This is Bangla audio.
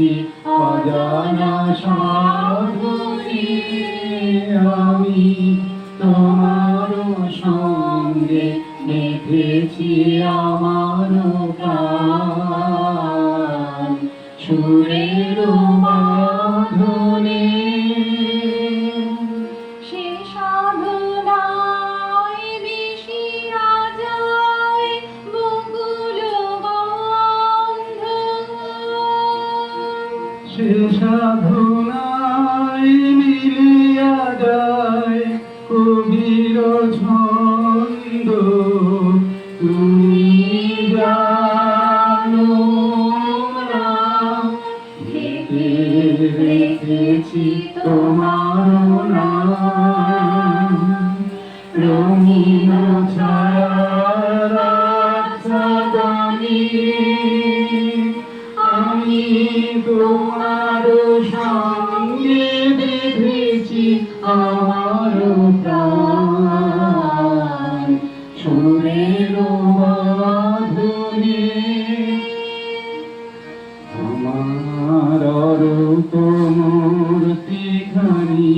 আছে অজানা সাধুরে আমি তোমার সঙ্গে দেখেছি আমার সুরের মাধুরী সে সাধনায় মিলিয়া যায় কবির ছন্দ। তুমি জানো রেখেছি তোমার নাম। রঙিন আচ্ছাদনে। আমি তোমার সঙ্গে বেঁধেছি আমার প্রাণ সুরের মাধুরে আমার তোমার তিখানি